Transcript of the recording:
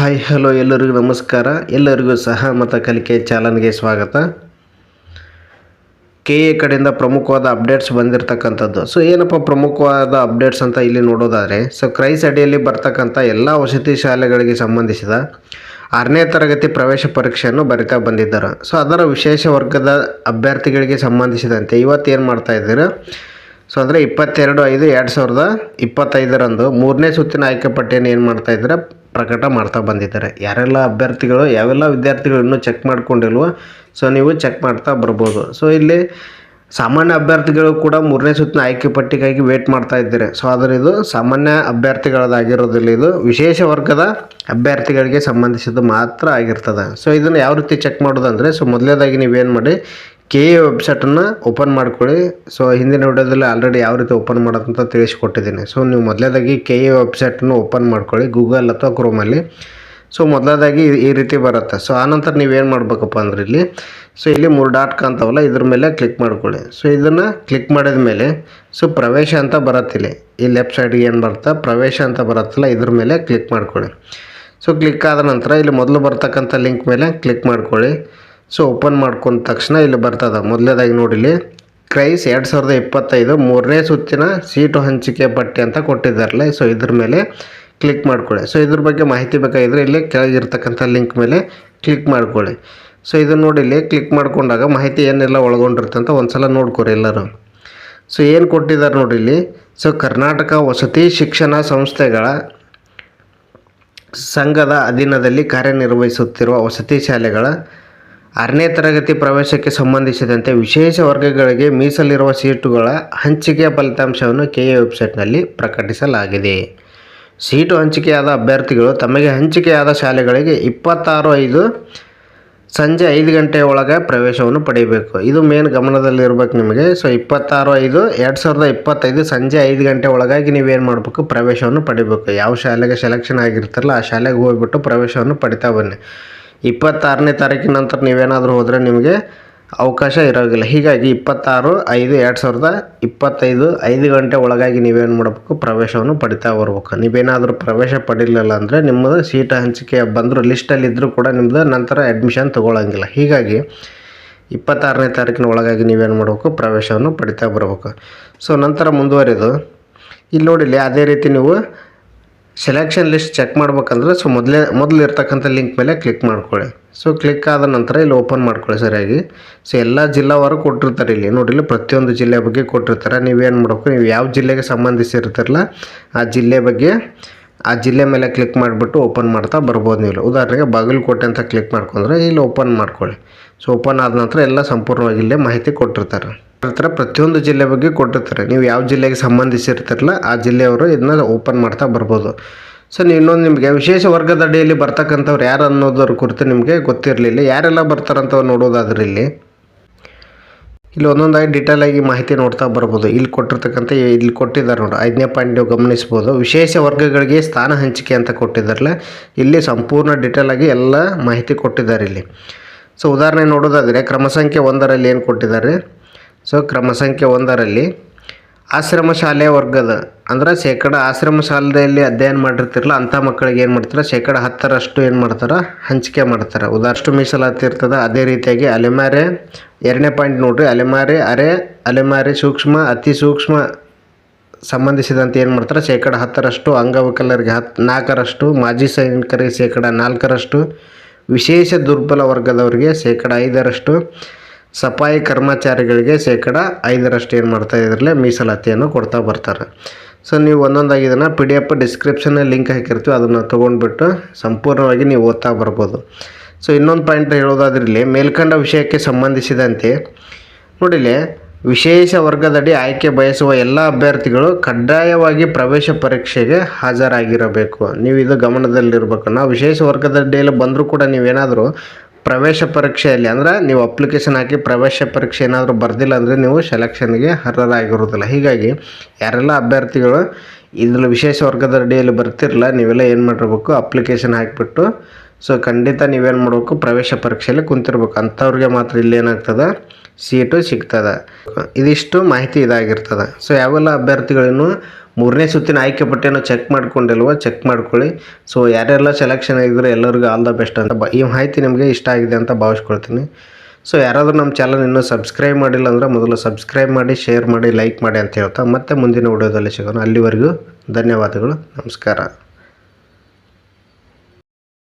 Hi hello ಎಲ್ಲರಿಗೂ ನಮಸ್ಕಾರ. ಎಲ್ಲರಿಗೂ ಸಹ ಮತ ಕಲಿಕೆ ಚಾಲನ್ಗೆ ಸ್ವಾಗತ. ಕೆ ಎ ಕಡೆಯಿಂದ ಪ್ರಮುಖವಾದ ಅಪ್ಡೇಟ್ಸ್ ಬಂದಿರತಕ್ಕಂಥದ್ದು. ಸೊ ಏನಪ್ಪ ಪ್ರಮುಖವಾದ ಅಪ್ಡೇಟ್ಸ್ ಅಂತ ಇಲ್ಲಿ ನೋಡೋದಾದರೆ ಸೊ ಕ್ರೈಸ್ ಅಡಿಯಲ್ಲಿ ಬರ್ತಕ್ಕಂಥ ಎಲ್ಲ ವಸತಿ ಶಾಲೆಗಳಿಗೆ ಸಂಬಂಧಿಸಿದ ಆರನೇ ತರಗತಿ ಪ್ರವೇಶ ಪರೀಕ್ಷೆಯನ್ನು ಬರಿತಾ ಬಂದಿದ್ದಾರೆ. ಸೊ ಅದರ ವಿಶೇಷ ವರ್ಗದ ಅಭ್ಯರ್ಥಿಗಳಿಗೆ ಸಂಬಂಧಿಸಿದಂತೆ ಇವತ್ತು ಏನು ಮಾಡ್ತಾ ಇದ್ದೀರಾ? ಸೊ ಅಂದರೆ ಇಪ್ಪತ್ತೆರಡು ಐದು ಎರಡು ಸಾವಿರದ ಇಪ್ಪತ್ತೈದರಂದು ಮೂರನೇ ಸುತ್ತಿನ ಆಯ್ಕೆ ಪಟ್ಟಿಯನ್ನು ಏನು ಮಾಡ್ತಾ ಇದ್ದಾರೆ? ಪ್ರಕಟ ಮಾಡ್ತಾ ಬಂದಿದ್ದಾರೆ. ಯಾರೆಲ್ಲ ಅಭ್ಯರ್ಥಿಗಳು, ಯಾವೆಲ್ಲ ವಿದ್ಯಾರ್ಥಿಗಳು ಇನ್ನೂ ಚೆಕ್ ಮಾಡ್ಕೊಂಡಿಲ್ವೋ ಸೊ ನೀವು ಚೆಕ್ ಮಾಡ್ತಾ ಬರ್ಬೋದು. ಸೊ ಇಲ್ಲಿ ಸಾಮಾನ್ಯ ಅಭ್ಯರ್ಥಿಗಳು ಕೂಡ ಮೂರನೇ ಸುತ್ತಿನ ಆಯ್ಕೆ ಪಟ್ಟಿಗಾಗಿ ವೇಟ್ ಮಾಡ್ತಾ ಇದ್ದಾರೆ. ಸೊ ಆದರೆ ಇದು ಸಾಮಾನ್ಯ ಅಭ್ಯರ್ಥಿಗಳದಾಗಿರೋದಿಲ್ಲ ಇದು ವಿಶೇಷ ವರ್ಗದ ಅಭ್ಯರ್ಥಿಗಳಿಗೆ ಸಂಬಂಧಿಸಿದ ಮಾತ್ರ ಆಗಿರ್ತದೆ. ಸೊ ಇದನ್ನು ಯಾವ ರೀತಿ ಚೆಕ್ ಮಾಡೋದಂದರೆ ಸೊ ಮೊದಲೇದಾಗಿ ನೀವೇನು ಮಾಡಿ ಕೆ ಎ ವೆಬ್ಸೈಟನ್ನು ಓಪನ್ ಮಾಡ್ಕೊಳ್ಳಿ. ಸೊ ಹಿಂದಿನ ವಿಡಿಯೋದಲ್ಲಿ ಆಲ್ರೆಡಿ ಯಾವ ರೀತಿ ಓಪನ್ ಮಾಡೋದಂತ ತಿಳಿಸ್ಕೊಟ್ಟಿದ್ದೀನಿ. ಸೊ ನೀವು ಮೊದಲೇದಾಗಿ ಕೆ ಎ ವೆಬ್ಸೈಟನ್ನು ಓಪನ್ ಮಾಡ್ಕೊಳ್ಳಿ ಗೂಗಲ್ ಅಥವಾ ಕ್ರೋಮಲ್ಲಿ ಸೊ ಮೊದಲಾದಾಗಿ ಈ- ರೀತಿ ಬರುತ್ತೆ. ಸೊ ಆನಂತರ ನೀವೇನು ಮಾಡಬೇಕಪ್ಪ ಅಂದ್ರೆ ಇಲ್ಲಿ ಸೊ ಇಲ್ಲಿ ಮೂರು ಡಾಟ್ ಕಾಣ್ತಾವಲ್ಲ, ಇದ್ರ ಮೇಲೆ ಕ್ಲಿಕ್ ಮಾಡ್ಕೊಳ್ಳಿ. ಸೊ ಇದನ್ನು ಕ್ಲಿಕ್ ಮಾಡಿದ ಮೇಲೆ ಸೊ ಪ್ರವೇಶ ಅಂತ ಬರತ್ತಿಲ್ಲಿ ಈ ಲೆಫ್ಟ್ ಸೈಡ್ಗೆ ಏನು ಬರುತ್ತೆ? ಪ್ರವೇಶ ಅಂತ ಬರುತ್ತಲ್ಲ, ಇದ್ರ ಮೇಲೆ ಕ್ಲಿಕ್ ಮಾಡ್ಕೊಳ್ಳಿ. ಸೊ ಕ್ಲಿಕ್ ಆದ ನಂತರ ಇಲ್ಲಿ ಮೊದಲು ಬರ್ತಕ್ಕಂಥ ಲಿಂಕ್ ಮೇಲೆ ಕ್ಲಿಕ್ ಮಾಡ್ಕೊಳ್ಳಿ. ಸೊ ಓಪನ್ ಮಾಡ್ಕೊಂಡ ತಕ್ಷಣ ಇಲ್ಲಿ ಬರ್ತದೆ. ಮೊದಲೇದಾಗಿ ನೋಡಿಲಿ ಕ್ರೈಸ್ ಎರಡು ಸಾವಿರದ ಇಪ್ಪತ್ತೈದು ಮೂರನೇ ಸುತ್ತಿನ ಸೀಟು ಹಂಚಿಕೆ ಪಟ್ಟಿ ಅಂತ ಕೊಟ್ಟಿದ್ದಾರಲ್ಲ. ಸೊ ಇದ್ರ ಮೇಲೆ ಕ್ಲಿಕ್ ಮಾಡ್ಕೊಳ್ಳಿ. ಸೊ ಇದ್ರ ಬಗ್ಗೆ ಮಾಹಿತಿ ಬೇಕಾಗಿದ್ರೆ ಇಲ್ಲಿ ಕೆಳಗಿರ್ತಕ್ಕಂಥ ಲಿಂಕ್ ಮೇಲೆ ಕ್ಲಿಕ್ ಮಾಡ್ಕೊಳ್ಳಿ. ಸೊ ಇದನ್ನು ನೋಡಿ ಇಲ್ಲಿ ಕ್ಲಿಕ್ ಮಾಡ್ಕೊಂಡಾಗ ಮಾಹಿತಿ ಏನೆಲ್ಲ ಒಳಗೊಂಡಿರುತ್ತೆ ಅಂತ ಒಂದ್ಸಲ ನೋಡ್ಕೊರಿ ಎಲ್ಲರೂ. ಸೊ ಏನು ಕೊಟ್ಟಿದ್ದಾರೆ ನೋಡಿ ಇಲ್ಲಿ ಸೊ ಕರ್ನಾಟಕ ವಸತಿ ಶಿಕ್ಷಣ ಸಂಸ್ಥೆಗಳ ಸಂಘದ ಅಧೀನದಲ್ಲಿ ಕಾರ್ಯನಿರ್ವಹಿಸುತ್ತಿರುವ ವಸತಿ ಶಾಲೆಗಳ ಆರನೇ ತರಗತಿ ಪ್ರವೇಶಕ್ಕೆ ಸಂಬಂಧಿಸಿದಂತೆ ವಿಶೇಷ ವರ್ಗಗಳಿಗೆ ಮೀಸಲಿರುವ ಸೀಟುಗಳ ಹಂಚಿಕೆಯ ಫಲಿತಾಂಶವನ್ನು ಕೆ ಎ ವೆಬ್ಸೈಟ್ನಲ್ಲಿ ಪ್ರಕಟಿಸಲಾಗಿದೆ. ಸೀಟು ಹಂಚಿಕೆಯಾದ ಅಭ್ಯರ್ಥಿಗಳು ತಮಗೆ ಹಂಚಿಕೆಯಾದ ಶಾಲೆಗಳಿಗೆ ಇಪ್ಪತ್ತಾರು ಐದು ಸಂಜೆ ಐದು ಗಂಟೆಯ ಒಳಗೆ ಪ್ರವೇಶವನ್ನು ಪಡೆಯಬೇಕು. ಇದು ಮೇನ್ ಗಮನದಲ್ಲಿರ್ಬೇಕು ನಿಮಗೆ. ಸೊ, ಇಪ್ಪತ್ತಾರು ಐದು, ಎರಡು ಸಾವಿರದ ಇಪ್ಪತ್ತೈದು ಸಂಜೆ ಐದು ಗಂಟೆ ಒಳಗಾಗಿ ನೀವೇನು ಮಾಡಬೇಕು? ಪ್ರವೇಶವನ್ನು ಪಡಿಬೇಕು. ಯಾವ ಶಾಲೆಗೆ ಸೆಲೆಕ್ಷನ್ ಆಗಿರ್ತಾರಲ್ಲ, ಆ ಶಾಲೆಗೆ ಹೋಗ್ಬಿಟ್ಟು ಪ್ರವೇಶವನ್ನು ಪಡಿತಾ ಬನ್ನಿ. ಇಪ್ಪತ್ತಾರನೇ ತಾರೀಕಿನ ನಂತರ ನೀವೇನಾದರೂ ಹೋದರೆ ನಿಮಗೆ ಅವಕಾಶ ಇರೋದಿಲ್ಲ. ಹೀಗಾಗಿ ಇಪ್ಪತ್ತಾರು, ಐದು, ಎರಡು ಸಾವಿರದ ಇಪ್ಪತ್ತೈದು, ಐದು ಗಂಟೆ ಒಳಗಾಗಿ ನೀವೇನು ಮಾಡಬೇಕು? ಪ್ರವೇಶವನ್ನು ಪಡಿತಾ ಬರ್ಬೇಕು ನೀವೇನಾದರೂ ಪ್ರವೇಶ ಪಡಿಲಿಲ್ಲ ಅಂದರೆ ನಿಮ್ಮದು ಸೀಟ್ ಹಂಚಿಕೆ ಬಂದರೂ ಲಿಸ್ಟಲ್ಲಿದ್ದರೂ ಕೂಡ ನಿಮ್ಮದು ನಂತರ ಅಡ್ಮಿಷನ್ ತೊಗೊಳಂಗಿಲ್ಲ. ಹೀಗಾಗಿ ಇಪ್ಪತ್ತಾರನೇ ತಾರೀಕಿನ ಒಳಗಾಗಿ ನೀವೇನು ಮಾಡಬೇಕು? ಪ್ರವೇಶವನ್ನು ಪಡಿತಾ ಬರಬೇಕು. ಸೊ ನಂತರ ಮುಂದುವರಿದು. ಇಲ್ಲಿ ನೋಡಿಲಿ ಅದೇ ರೀತಿ ನೀವು ಸೆಲೆಕ್ಷನ್ ಲಿಸ್ಟ್ ಚೆಕ್ ಮಾಡ್ಬೇಕಂದ್ರೆ ಸೊ ಮೊದಲೇ, ಮೊದಲು ಇರ್ತಕ್ಕಂಥ ಲಿಂಕ್ ಮೇಲೆ ಕ್ಲಿಕ್ ಮಾಡ್ಕೊಳ್ಳಿ. ಸೊ ಕ್ಲಿಕ್ ಆದ ನಂತರ ಇಲ್ಲಿ ಓಪನ್ ಮಾಡ್ಕೊಳ್ಳಿ ಸರಿಯಾಗಿ. ಸೊ ಎಲ್ಲ ಜಿಲ್ಲಾವಾರು ಕೊಟ್ಟಿರ್ತಾರೆ ಇಲ್ಲಿ. ನೋಡಿಲ್ಲ ಪ್ರತಿಯೊಂದು ಜಿಲ್ಲೆ ಬಗ್ಗೆ ಕೊಟ್ಟಿರ್ತಾರೆ. ನೀವೇನು ಮಾಡಬೇಕು? ನೀವು ಯಾವ ಜಿಲ್ಲೆಗೆ ಸಂಬಂಧಿಸಿರ್ತಾರಲ್ಲ, ಆ ಜಿಲ್ಲೆ ಬಗ್ಗೆ ಆ ಜಿಲ್ಲೆ ಮೇಲೆ ಕ್ಲಿಕ್ ಮಾಡಿಬಿಟ್ಟು ಓಪನ್ ಮಾಡ್ತಾ ಬರ್ಬೋದು ನೀವು. ಉದಾಹರಣೆಗೆ ಬಾಗಲಕೋಟೆ ಅಂತ ಕ್ಲಿಕ್ ಮಾಡ್ಕೊಂಡ್ರೆ ಇಲ್ಲಿ ಓಪನ್ ಮಾಡ್ಕೊಳ್ಳಿ. ಸೊ ಓಪನ್ ಆದ ನಂತರ ಎಲ್ಲ ಸಂಪೂರ್ಣವಾಗಿ ಇಲ್ಲೇ ಮಾಹಿತಿ ಕೊಟ್ಟಿರ್ತಾರೆ. ನಂತರ ಪ್ರತಿಯೊಂದು ಜಿಲ್ಲೆ ಬಗ್ಗೆ ಕೊಟ್ಟಿರ್ತಾರೆ. ನೀವು ಯಾವ ಜಿಲ್ಲೆಗೆ ಸಂಬಂಧಿಸಿರ್ತಾರಲ್ಲ ಆ ಜಿಲ್ಲೆಯವರು ಇದನ್ನ ಓಪನ್ ಮಾಡ್ತಾ ಬರ್ಬೋದು. ಸೊ ಇನ್ನೊಂದು ನಿಮಗೆ ವಿಶೇಷ ವರ್ಗದ ಅಡಿಯಲ್ಲಿ ಬರ್ತಕ್ಕಂಥವ್ರು ಯಾರು ಅನ್ನೋದ್ರ ಕುರಿತು ನಿಮಗೆ ಗೊತ್ತಿರಲಿಲ್ಲ. ಯಾರೆಲ್ಲ ಬರ್ತಾರಂತ ನೋಡೋದಾದ್ರೆ ಇಲ್ಲಿ. ಇಲ್ಲಿ ಒಂದೊಂದಾಗಿ ಡೀಟೇಲ್ ಆಗಿ ಮಾಹಿತಿ ನೋಡ್ತಾ ಬರ್ಬೋದು. ಇಲ್ಲಿ ಕೊಟ್ಟಿರ್ತಕ್ಕಂಥ ಇಲ್ಲಿ ಕೊಟ್ಟಿದ್ದಾರೆ ನೋಡಿ. ಐದನೇ ಪಾಯಿಂಟ್ ನೀವು ಗಮನಿಸ್ಬೋದು. ವಿಶೇಷ ವರ್ಗಗಳಿಗೆ ಸ್ಥಾನ ಹಂಚಿಕೆ ಅಂತ ಕೊಟ್ಟಿದ್ದಾರಲ್ಲ. ಇಲ್ಲಿ ಸಂಪೂರ್ಣ ಡೀಟೇಲ್ ಆಗಿ ಎಲ್ಲ ಮಾಹಿತಿ ಕೊಟ್ಟಿದ್ದಾರೆ ಇಲ್ಲಿ. ಸೊ ಉದಾಹರಣೆ ನೋಡೋದಾದರೆ ಕ್ರಮ ಸಂಖ್ಯೆ ಒಂದರಲ್ಲಿ ಏನು ಕೊಟ್ಟಿದ್ದಾರೆ? ಸೊ ಕ್ರಮ ಸಂಖ್ಯೆ ಒಂದರಲ್ಲಿ ಆಶ್ರಮ ಶಾಲೆ ವರ್ಗದ, ಅಂದ್ರೆ ಶೇಕಡ ಆಶ್ರಮ ಶಾಲೆಯಲ್ಲಿ ಅಧ್ಯಯನ ಮಾಡಿರ್ತಿರಲ್ಲ, ಅಂಥ ಮಕ್ಕಳಿಗೆ ಏನು ಮಾಡ್ತಾರೆ? ಶೇಕಡ ಹತ್ತರಷ್ಟು ಏನು ಮಾಡ್ತಾರೆ? ಹಂಚಿಕೆ ಮಾಡ್ತಾರೆ. ಉದಾಹರಷ್ಟು ಮೀಸಲಾತಿ ಇರ್ತದೆ, ಅದೇ ರೀತಿಯಾಗಿ ಅಲೆಮಾರೆ ಎರಡನೇ ಪಾಯಿಂಟ್ ನೋಡ್ರಿ. ಅಲೆಮಾರಿ, ಅರೆ, ಅಲೆಮಾರಿ ಸೂಕ್ಷ್ಮ, ಅತಿ ಸೂಕ್ಷ್ಮ ಸಂಬಂಧಿಸಿದಂತೆ ಏನು ಮಾಡ್ತಾರೆ? ಶೇಕಡ ಹತ್ತರಷ್ಟು, ಅಂಗವಿಕಲರಿಗೆ ಹತ್ತು ನಾಲ್ಕರಷ್ಟು, ಮಾಜಿ ಸೈನಿಕರಿಗೆ ಶೇಕಡ ನಾಲ್ಕರಷ್ಟು ವಿಶೇಷ ದುರ್ಬಲ ವರ್ಗದವರಿಗೆ ಶೇಕಡ ಐದರಷ್ಟು, ಸಫಾಯಿ ಕರ್ಮಚಾರಿಗಳಿಗೆ ಶೇಕಡ ಐದರಷ್ಟು ಏನು ಮಾಡ್ತಾ ಇದ್ರಲ್ಲೇ ಮೀಸಲಾತಿಯನ್ನು ಕೊಡ್ತಾ ಬರ್ತಾರೆ. ಸೊ ನೀವು ಒಂದೊಂದಾಗಿ ಇದನ್ನು ಪಿ ಡಿ ಎಫ್ ಡಿಸ್ಕ್ರಿಪ್ಷನಲ್ಲಿ ಲಿಂಕ್ ಹಾಕಿರ್ತೀವಿ, ಅದನ್ನು ತೊಗೊಂಡ್ಬಿಟ್ಟು ಸಂಪೂರ್ಣವಾಗಿ ನೀವು ಓದ್ತಾ ಬರ್ಬೋದು. ಸೊ ಇನ್ನೊಂದು ಪಾಯಿಂಟ್ ಹೇಳೋದಾದ್ರಲ್ಲಿ ಮೇಲ್ಕಂಡ ವಿಷಯಕ್ಕೆ ಸಂಬಂಧಿಸಿದಂತೆ ನೋಡಿಲಿ ವಿಶೇಷ ವರ್ಗದಡಿ ಆಯ್ಕೆ ಬಯಸುವ ಎಲ್ಲ ಅಭ್ಯರ್ಥಿಗಳು ಕಡ್ಡಾಯವಾಗಿ ಪ್ರವೇಶ ಪರೀಕ್ಷೆಗೆ ಹಾಜರಾಗಿರಬೇಕು. ನೀವು ಇದು ಗಮನದಲ್ಲಿರಬೇಕು. ನಾವು ವಿಶೇಷ ವರ್ಗದಡಿಯಲ್ಲಿ ಬಂದರೂ ಕೂಡ ನೀವೇನಾದರೂ ಪ್ರವೇಶ ಪರೀಕ್ಷೆಯಲ್ಲಿ ಅಂದ್ರೆ ನೀವು ಅಪ್ಲಿಕೇಶನ್ ಹಾಕಿ ಪ್ರವೇಶ ಪರೀಕ್ಷೆ ಏನಾದರೂ ಬರ್ದಿಲ್ಲ ಅಂದರೆ ನೀವು ಸೆಲೆಕ್ಷನ್ಗೆ ಅರ್ಹರಾಗಿರೋದಿಲ್ಲ ಹೀಗಾಗಿ ಯಾರೆಲ್ಲ ಅಭ್ಯರ್ಥಿಗಳು ಇದ್ರಲ್ಲಿ ವಿಶೇಷ ವರ್ಗದ ಅಡಿಯಲ್ಲಿ ಬರ್ತಿರಲ್ಲ, ನೀವೆಲ್ಲ ಏನು ಮಾಡಿರ್ಬೇಕು? ಅಪ್ಲಿಕೇಶನ್ ಹಾಕಿಬಿಟ್ಟು ಸೊ ಖಂಡಿತ ನೀವೇನು ಮಾಡಬೇಕು? ಪ್ರವೇಶ ಪರೀಕ್ಷೆಯಲ್ಲಿ ಕುಂತಿರ್ಬೇಕು. ಅಂಥವ್ರಿಗೆ ಮಾತ್ರ ಇಲ್ಲಿ ಏನಾಗ್ತದೆ? ಸೀಟು ಸಿಗ್ತದೆ. ಇದಿಷ್ಟು ಮಾಹಿತಿ ಇದಾಗಿರ್ತದೆ. ಸೊ ಯಾವೆಲ್ಲ ಅಭ್ಯರ್ಥಿಗಳೇನು ಮೂರನೇ ಸುತ್ತಿನ ಆಯ್ಕೆ ಪಟ್ಟಿಯನ್ನು ಚೆಕ್ ಮಾಡ್ಕೊಂಡಿಲ್ವೋ ಚೆಕ್ ಮಾಡ್ಕೊಳ್ಳಿ. ಸೊ ಯಾರೆಲ್ಲ ಸೆಲೆಕ್ಷನ್ ಆಗಿದ್ರೆ ಎಲ್ಲರಿಗೂ ಆಲ್ ದ ಬೆಸ್ಟ್ ಅಂತ ಈ ಮಾಹಿತಿ ನಿಮಗೆ ಇಷ್ಟ ಆಗಿದೆ ಅಂತ ಭಾವಿಸ್ಕೊಳ್ತೀನಿ. ಸೊ ಯಾರಾದರೂ ನಮ್ಮ ಚಾನಲ್ ಇನ್ನೂ ಸಬ್ಸ್ಕ್ರೈಬ್ ಮಾಡಿಲ್ಲ ಅಂದರೆ ಮೊದಲು ಸಬ್ಸ್ಕ್ರೈಬ್ ಮಾಡಿ ಶೇರ್ ಮಾಡಿ ಲೈಕ್ ಮಾಡಿ ಅಂತ ಹೇಳ್ತಾ ಮತ್ತೆ ಮುಂದಿನ ವಿಡಿಯೋದಲ್ಲಿ ಸಿಗೋಣ. ಅಲ್ಲಿವರೆಗೂ ಧನ್ಯವಾದಗಳು. ನಮಸ್ಕಾರ.